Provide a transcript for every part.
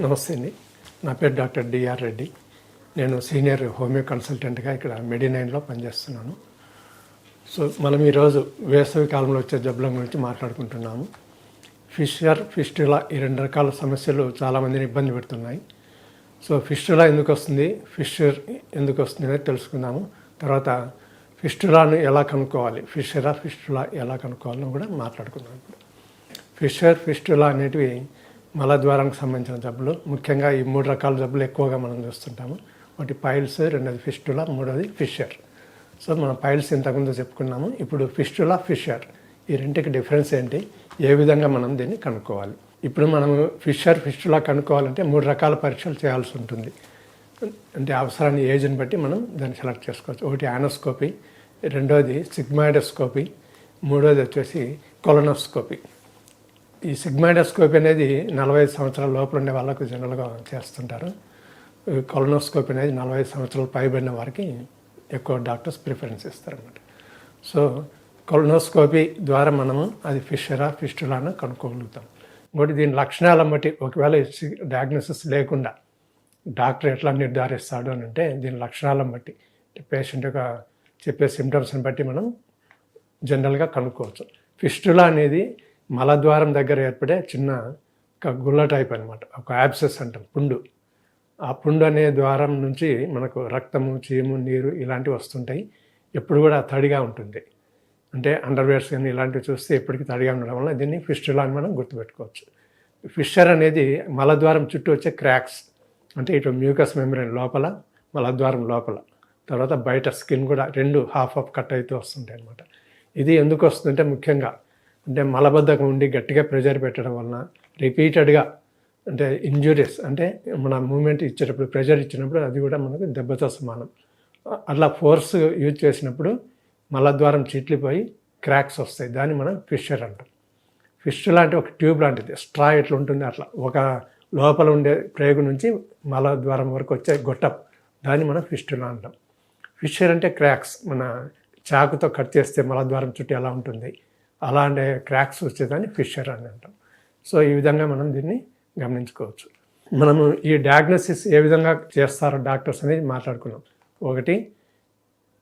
నమస్తే అండి. నా పేరు డాక్టర్ డిఆర్ రెడ్డి. నేను సీనియర్ హోమియో కన్సల్టెంట్గా ఇక్కడ మెడినైన్లో పనిచేస్తున్నాను. సో మనం ఈరోజు వేసవి కాలంలో వచ్చే జబ్బుల గురించి మాట్లాడుకుంటున్నాము. ఫిషర్ ఫిస్టులా ఈ రెండు రకాల సమస్యలు చాలామందిని ఇబ్బంది పెడుతున్నాయి. సో ఫిస్టులా ఎందుకు వస్తుంది? ఫిషర్ ఎందుకు వస్తుంది అనేది తెలుసుకుందాము. తర్వాత ఫిస్టులాను ఎలా కనుక్కోవాలి? ఫిషరా ఫిస్టులా ఎలా కనుక్కోవాలని కూడా మాట్లాడుకుందాం ఫిషర్ ఫిస్టులా అనేటివి మలద్వారానికి సంబంధించిన జబ్బులు. ముఖ్యంగా ఈ మూడు రకాల జబ్బులు ఎక్కువగా మనం చూస్తుంటాము. ఒకటి పైల్స్ రెండోది ఫిస్టులా మూడోది ఫిషర్ సో మనం పైల్స్ ఇంతకుముందు చెప్పుకున్నాము. ఇప్పుడు ఫిస్టులా ఫిషర్ ఈ రెంటికి డిఫరెన్స్ ఏంటి? ఏ విధంగా మనం దీన్ని కనుక్కోవాలి? ఇప్పుడు మనం ఫిషర్ ఫిస్టులా కనుక్కోవాలంటే మూడు రకాల పరీక్షలు చేయాల్సి ఉంటుంది. అంటే అవసరాన్ని ఏజ్ని బట్టి మనం దాన్ని సెలెక్ట్ చేసుకోవచ్చు. ఒకటి యానోస్కోపీ రెండోది సిగ్మాయిడోస్కోపీ మూడోది వచ్చేసి కొలనోస్కోపీ. ఈ సిగ్మాయిడోస్కోపీ అనేది నలభై ఐదు సంవత్సరాల లోపల ఉండే వాళ్ళకు జనరల్గా చేస్తుంటారు. కొలనోస్కోపీ అనేది నలభై సంవత్సరాలు పైబడిన వారికి ఎక్కువ డాక్టర్స్ ప్రిఫరెన్స్ ఇస్తారన్నమాట. సో కొలనోస్కోపీ ద్వారా మనము అది ఫిషరా ఫిస్టులా అని కనుక్కోగలుగుతాం. ఇంకోటి దీని లక్షణాలను బట్టి ఒకవేళ డయాగ్నోసిస్ లేకుండా డాక్టర్ ఎట్లా నిర్ధారిస్తాడు అని అంటే దీని లక్షణాలను బట్టి పేషెంట్ యొక్క చెప్పే సిమ్టమ్స్ని బట్టి మనం జనరల్గా కనుక్కోవచ్చు. ఫిస్టులా అనేది మలద్వారం దగ్గర ఏర్పడే చిన్న ఒక గుల్ల టైప్ అనమాట ఒక యాబ్సెస్ అంటాం పుండు. ఆ పుండు అనే ద్వారం నుంచి మనకు రక్తము చీము నీరు ఇలాంటివి వస్తుంటాయి. ఎప్పుడు కూడా తడిగా ఉంటుంది. అంటే అండర్వేర్స్ కానీ ఇలాంటివి చూస్తే ఎప్పటికీ తడిగా ఉండడం వల్ల దీన్ని ఫిస్టులా అని మనం గుర్తుపెట్టుకోవచ్చు. ఫిషర్ అనేది మలద్వారం చుట్టూ వచ్చే క్రాక్స్ అంటే ఇటు మ్యూకస్ మెమరీన్ లోపల మలద్వారం లోపల. తర్వాత బయట స్కిన్ కూడా రెండు హాఫ్ ఆఫ్ కట్ అయితే వస్తుంటాయి అనమాట ఇది ఎందుకు వస్తుందంటే ముఖ్యంగా అంటే మలబద్ధకం ఉండి గట్టిగా ప్రెజర్ పెట్టడం వలన రిపీటెడ్గా అంటే ఇంజురీస్ అంటే మన మూమెంట్ ఇచ్చేటప్పుడు ప్రెజర్ ఇచ్చినప్పుడు అది కూడా మనకు దెబ్బతో సమానం. అట్లా ఫోర్స్ యూజ్ చేసినప్పుడు మలద్వారం చిట్లిపోయి క్రాక్స్ వస్తాయి. దాన్ని మనం ఫిషర్ అంటాం. ఫిష్ లాంటి ఒక ట్యూబ్ లాంటిది స్ట్రా ఎట్లా ఉంటుంది అట్లా. ఒక లోపల ఉండే ప్రేగు నుంచి మలద్వారం వరకు వచ్చే గొట్టప్ దాన్ని మనం ఫిష్టులా అంటాం. ఫిషర్ అంటే క్రాక్స్. మన చాకుతో కట్ చేస్తే మలద్వారం చుట్టూ ఎలా ఉంటుంది? అలాంటి క్రాక్స్ వచ్చేదాన్ని ఫిషర్ అని అంటాం. సో ఈ విధంగా మనం దీన్ని గమనించుకోవచ్చు. మనము ఈ డయాగ్నోసిస్ ఏ విధంగా చేస్తారో డాక్టర్స్ అనేది మాట్లాడుకున్నాం. ఒకటి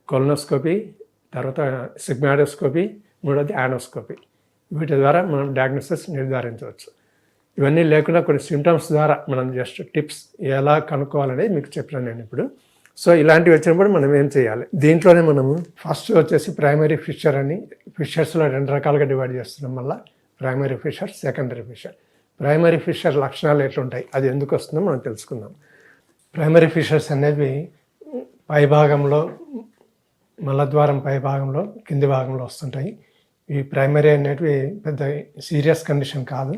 కొలనోస్కోపీ తర్వాత సిగ్మాడోస్కోపీ మూడోది యానోస్కోపీ వీటి ద్వారా మనం డయాగ్నోసిస్ నిర్ధారించవచ్చు. ఇవన్నీ లేకుండా కొన్ని సిమ్టమ్స్ ద్వారా మనం జస్ట్ టిప్స్ ఎలా కనుక్కోవాలనేది మీకు చెప్పాను నేను ఇప్పుడు. సో ఇలాంటివి వచ్చినప్పుడు మనం ఏం చేయాలి? దీంట్లోనే మనము ఫస్ట్ వచ్చేసి ప్రైమరీ ఫిషర్ అని ఫిషర్స్లో రెండు రకాలుగా డివైడ్ చేస్తున్నాం మళ్ళీ. Primary fissure secondary fissure primary fissure లక్షణాలు ఎట్లుంటాయి? అది ఎందుకు వస్తుందో మనం తెలుసుకుందాం. ప్రైమరీ ఫిషర్స్ అనేవి పైభాగంలో మలద్వారం పై భాగంలో కింది భాగంలో వస్తుంటాయి. ఈ ప్రైమరీ అనేటివి పెద్ద సీరియస్ కండిషన్ కాదు.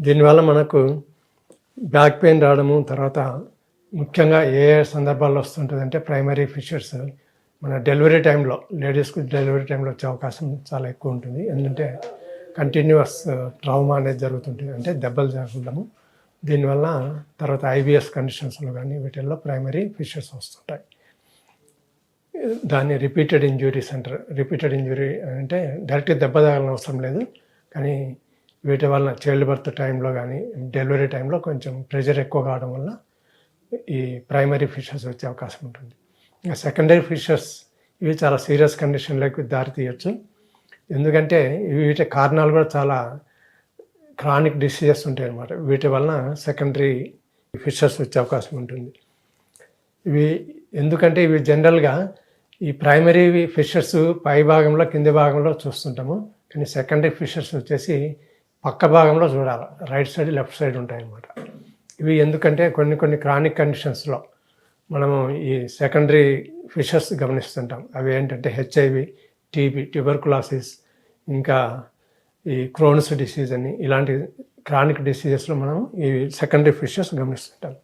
దీనివల్ల మనకు బ్యాక్ పెయిన్ రావడము తర్వాత ముఖ్యంగా ఏ సందర్భాల్లో వస్తుంటుంది అంటే ప్రైమరీ ఫిషర్స్. మన డెలివరీ టైంలో లేడీస్కి డెలివరీ టైంలో వచ్చే అవకాశం చాలా ఎక్కువ ఉంటుంది. ఎందుకంటే కంటిన్యూస్ ట్రామా అనేది జరుగుతుంటుంది అంటే దెబ్బలు జరగడము దీనివల్ల తర్వాత ఐబిఎస్ కండిషన్స్లో కానీ వీటిల్లో ప్రైమరీ ఫిషర్స్ వస్తుంటాయి. దాన్ని repeated injuries centre repeated injury అంటే డైరెక్ట్గా దెబ్బ తగలని అవసరం లేదు. కానీ వీటి వలన చైల్డ్ బర్త్ టైంలో కానీ డెలివరీ టైంలో కొంచెం ప్రెషర్ ఎక్కువ కావడం వల్ల ఈ ప్రైమరీ ఫిషర్స్ వచ్చే అవకాశం ఉంటుంది. ఇంకా సెకండరీ ఫిషర్స్ ఇవి చాలా సీరియస్ కండిషన్లోకి దారి తీయచ్చు. ఎందుకంటే వీటి కారణాలు కూడా చాలా క్రానిక్ డిసీజెస్ ఉంటాయి అన్నమాట వీటి వలన సెకండరీ ఫిషర్స్ వచ్చే అవకాశం ఉంటుంది. ఇవి ఎందుకంటే ఇవి జనరల్గా ఈ ప్రైమరీ ఫిషర్స్ పై భాగంలో కింది భాగంలో చూస్తుంటాము. కానీ సెకండరీ ఫిషర్స్ వచ్చేసి పక్క భాగంలో చూడాలి. రైట్ సైడ్ లెఫ్ట్ సైడ్ ఉంటాయి అన్నమాట ఇవి ఎందుకంటే కొన్ని కొన్ని క్రానిక్ కండిషన్స్లో మనము ఈ సెకండరీ ఫిషర్స్ గమనిస్తుంటాం. అవి ఏంటంటే హెచ్ఐవి టీబీ ట్యూబర్కులాసిస్ ఇంకా ఈ క్రోన్స్ డిసీజ్ అని ఇలాంటి క్రానిక్ డిసీజెస్లో మనం ఈ సెకండరీ ఫిషర్స్ గమనిస్తుంటాం.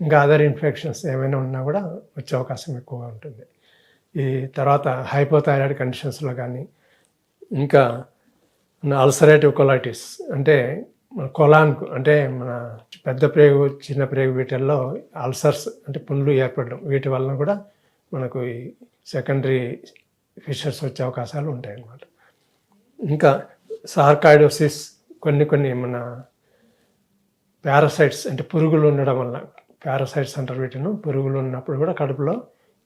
ఇంకా అదర్ ఇన్ఫెక్షన్స్ ఏమైనా ఉన్నా కూడా వచ్చే అవకాశం ఎక్కువగా ఉంటుంది. ఈ తర్వాత హైపోథైరాయిడ్ కండిషన్స్లో కానీ ఇంకా అల్సరేటివ్ కొలైటిస్ అంటే మన కొలాన్కు అంటే మన పెద్ద ప్రేగు చిన్న ప్రేగు వీటిల్లో అల్సర్స్ అంటే పుండ్లు ఏర్పడడం. వీటి వలన కూడా మనకు ఈ సెకండరీ ఫిషర్స్ వచ్చే అవకాశాలు ఉంటాయి అన్నమాట ఇంకా సార్కాయిడోసిస్ కొన్ని కొన్ని మన పారాసైట్స్ అంటే పురుగులు ఉండడం వల్ల పారాసైట్స్ అంటారు వీటిను పురుగులు ఉన్నప్పుడు కూడా కడుపులో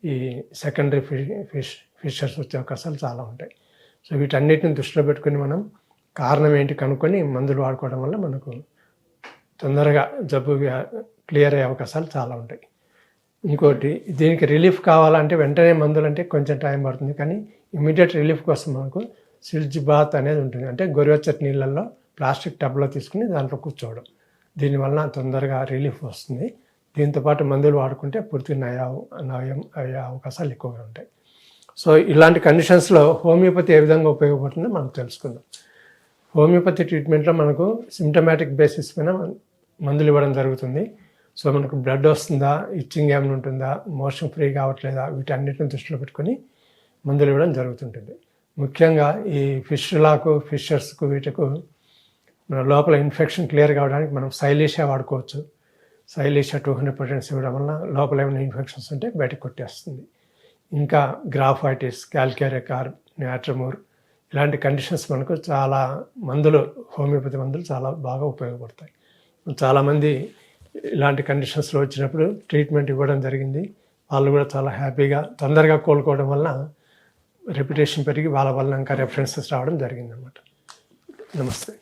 ఈ సెకండరీ ఫిష్ ఫిషర్స్ వచ్చే అవకాశాలు చాలా ఉంటాయి. సో వీటన్నిటిని దృష్టిలో పెట్టుకొని మనం కారణం ఏంటి కనుక్కొని మందులు వాడుకోవడం వల్ల మనకు తొందరగా జబ్బు క్లియర్ అయ్యే అవకాశాలు చాలా ఉంటాయి. ఇంకోటి దీనికి రిలీఫ్ కావాలంటే వెంటనే మందులు అంటే కొంచెం టైం పడుతుంది. కానీ ఇమీడియట్ రిలీఫ్ కోసం మనకు సిల్జ్ బాత్ అనేది ఉంటుంది. అంటే గొరివెచ్చటి నీళ్ళల్లో ప్లాస్టిక్ టబ్లో తీసుకుని దాంట్లో కూర్చోవడం. దీనివల్ల తొందరగా రిలీఫ్ వస్తుంది. దీంతోపాటు మందులు వాడుకుంటే పూర్తి నయా నయం అయ్యే అవకాశాలు ఎక్కువగా ఉంటాయి. సో ఇలాంటి కండిషన్స్లో హోమియోపతి ఏ విధంగా ఉపయోగపడుతుందో మనం తెలుసుకుందాం. హోమియోపతి ట్రీట్మెంట్లో మనకు సిమ్టమాటిక్ బేసిస్ పైన మందులు ఇవ్వడం జరుగుతుంది. సో మనకు బ్లడ్ వస్తుందా? ఇచ్చింగ్ ఏమైనా ఉంటుందా? మోషన్ ఫ్రీ కావట్లేదా? వీటన్నిటిని దృష్టిలో పెట్టుకొని మందులు ఇవ్వడం జరుగుతుంటుంది. ముఖ్యంగా ఈ ఫిష్ లాకు ఫిషర్స్కు వీటికు మన లోపల ఇన్ఫెక్షన్ క్లియర్ కావడానికి మనం సైలీషియా వాడుకోవచ్చు. సైలీషియా టూ హండ్రెడ్ పర్సెంట్స్ ఇవ్వడం వల్ల లోపల ఏమైనా ఇన్ఫెక్షన్స్ ఉంటే బయటకు కొట్టేస్తుంది. ఇంకా గ్రాఫైటిస్ క్యాల్కేరకార్ నాట్రమూర్ ఇలాంటి కండిషన్స్ మనకు చాలా మందులు హోమియోపతి మందులు చాలా బాగా ఉపయోగపడతాయి. చాలామంది ఇలాంటి కండిషన్స్లో వచ్చినప్పుడు ట్రీట్మెంట్ ఇవ్వడం జరిగింది. వాళ్ళు కూడా చాలా హ్యాపీగా తొందరగా కోలుకోవడం వలన రెప్యుటేషన్ పెరిగి వాళ్ళ వల్ల ఇంకా రెఫరెన్సెస్ రావడం జరిగిందన్నమాట నమస్తే.